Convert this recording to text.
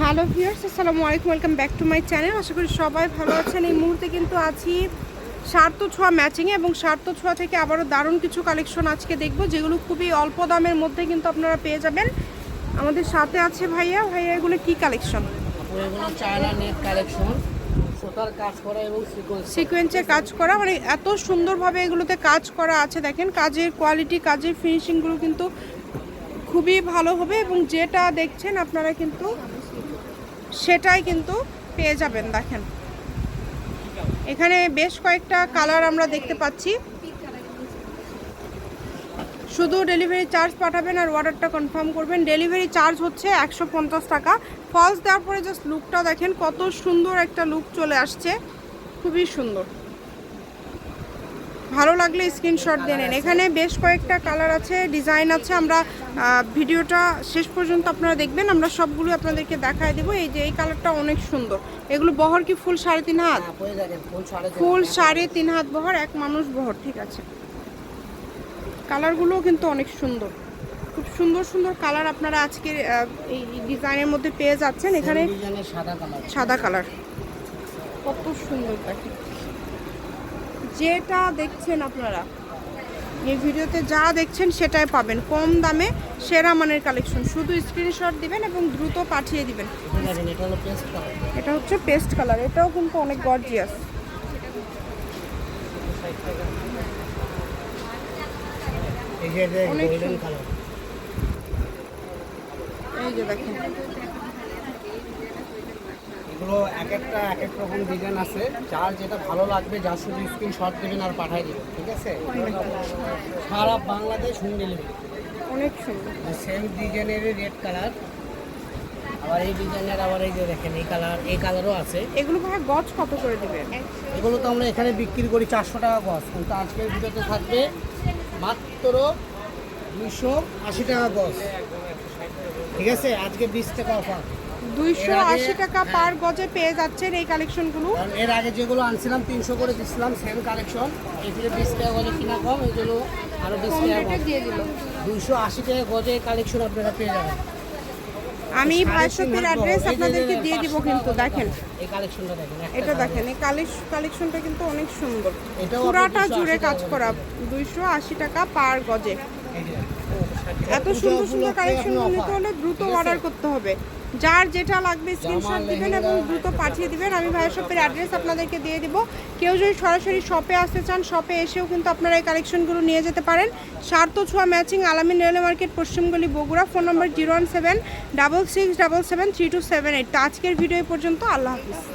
Hello viewers আসসালামু আলাইকুম welcome back to my channel. আশা করি সবাই ভালো আছেন। এই মুহূর্তে কিন্তু আছি স্বার্থ ছোঁয়া ম্যাচিংয়ে এবং স্বার্থ ছোঁয়া থেকে আবারও দারুণ কিছু কালেকশন আজকে দেখব যেগুলো খুবই অল্প দামের মধ্যে কিন্তু আপনারা পেয়ে যাবেন। আমাদের সাথে আছে ভাইয়া। ভাইয়া এগুলো কী কালেকশন আপু এগুলো চায়না নেট কালেকশন সুতার কাজ করা এবং সিকোয়েন্স কাজ করা মানে এত সুন্দরভাবে এগুলোতে কাজ করা আছে দেখেন কাজের কোয়ালিটি কাজের ফিনিশিংগুলো কিন্তু খুবই ভালো হবে এবং যেটা দেখছেন আপনারা কিন্তু সেটাই কিন্তু পেয়ে যাবেন, দেখেন। এখানে বেশ কয়েকটা কালার আমরা দেখতে পাচ্ছি। শুধু ডেলিভারি চার্জ পাঠাবেন আর অর্ডারটা কনফার্ম করবেন। ডেলিভারি চার্জ হচ্ছে একশো পঞ্চাশ টাকা। ফলস দেওয়ার পরে জাস্ট লুকটা দেখেন, কত সুন্দর একটা লুক চলে আসছে। খুবই সুন্দর। ভালো লাগলে স্ক্রিনশট দিয়ে নেন। এখানে বেশ কয়েকটা কালার আছে ডিজাইন আছে। আমরা ভিডিওটা শেষ পর্যন্ত আপনারা দেখবেন। আমরা সবগুলো আপনাদেরকে দেখায় দেবো। এই যে এই কালারটা অনেক সুন্দর। এগুলো বহর কি ফুল সাড়ে তিন হাত? ফুল সাড়ে তিন ফুল সাড়ে তিন হাত বহর এক মানুষ বহর ঠিক আছে। কালারগুলোও কিন্তু অনেক সুন্দর। খুব সুন্দর সুন্দর কালার আপনারা আজকে এই ডিজাইনের মধ্যে পেয়ে যাচ্ছেন। এখানে সাদা কালার সাদা কালার কত সুন্দর দেখেন। যেটা দেখছেন আপনারা এই ভিডিওতে যা দেখছেন সেটাই পাবেন। কম দামে সেরা মানের কালেকশন। শুধু স্ক্রিনশট দিবেন এবং দ্রুত পাঠিয়ে দিবেন। এটা হচ্ছে পেস্ট কালার এটাও কিন্তু অনেক গর্জিয়াস এই যে দেখেন। এগুলো এক একটা এক এক রকম ডিজাইন আছে। যার যেটা ভালো লাগবে যার শুধু স্ক্রিনশট দেবেন আর পাঠাই দেবেন ঠিক আছে? সারা বাংলাদেশ হোম ডেলিভারি অনেক সুন্দর। সেম ডিজাইনের রেড কালার আবার এই ডিজাইনের আবার এই যে দেখেন এই কালার এই কালারও আছে। এগুলো ভাই গজ কত করে দিবেন? এগুলো তো আমরা এখানে বিক্রি করি চারশো টাকা গজ কিন্তু আজকের ভিডিওতে থাকবে মাত্র দুশো আশি টাকা গজ। ঠিক আছে? আজকে বিশ টাকা অফার দুইশো আশি টাকা পার গজে পেয়ে যাচ্ছেন এই কালেকশনগুলো এর আগে যেগুলো আনছিলাম তিনশো করে দিচ্ছিলাম সেম কালেকশন এখানে বিশ টাকা গজে কিনা কম জন্য আরও বিশ টাকা দিয়ে দিল। দুশো আশি টাকা গজে কালেকশন আপনারা পেয়ে যাবেন। আমি তিন অ্যাড্রেস আপনাদেরকে দিয়ে দিব কিন্তু দেখেন। এই কালেকশনটা দেখেন এটা দেখেন এই কালেকশনটা কিন্তু অনেক সুন্দর। পুরাটা জুড়ে কাজ করা দুইশো আশি টাকা পার গজে। এত সুন্দর সুন্দর কালেকশন নিতে হলে দ্রুত অর্ডার করতে হবে। যার যেটা লাগবে স্ক্রিনশট দিবেন এবং দ্রুত পাঠিয়ে দিবেন। আমি ভাইয়ের শপের অ্যাড্রেস আপনাদেরকে দিয়ে দিব। কেউ যদি সরাসরি শপে আসতে চান শপে এসেও কিন্তু আপনারা এই কালেকশনগুলো নিয়ে যেতে পারেন। স্বার্থ ছোঁয়া matching Alamin railway market পশ্চিমগলি Bogura. Phone number zero one seven double six double seven three two seven eight তো আজকের ভিডিও পর্যন্ত। আল্লাহ হাফিজ।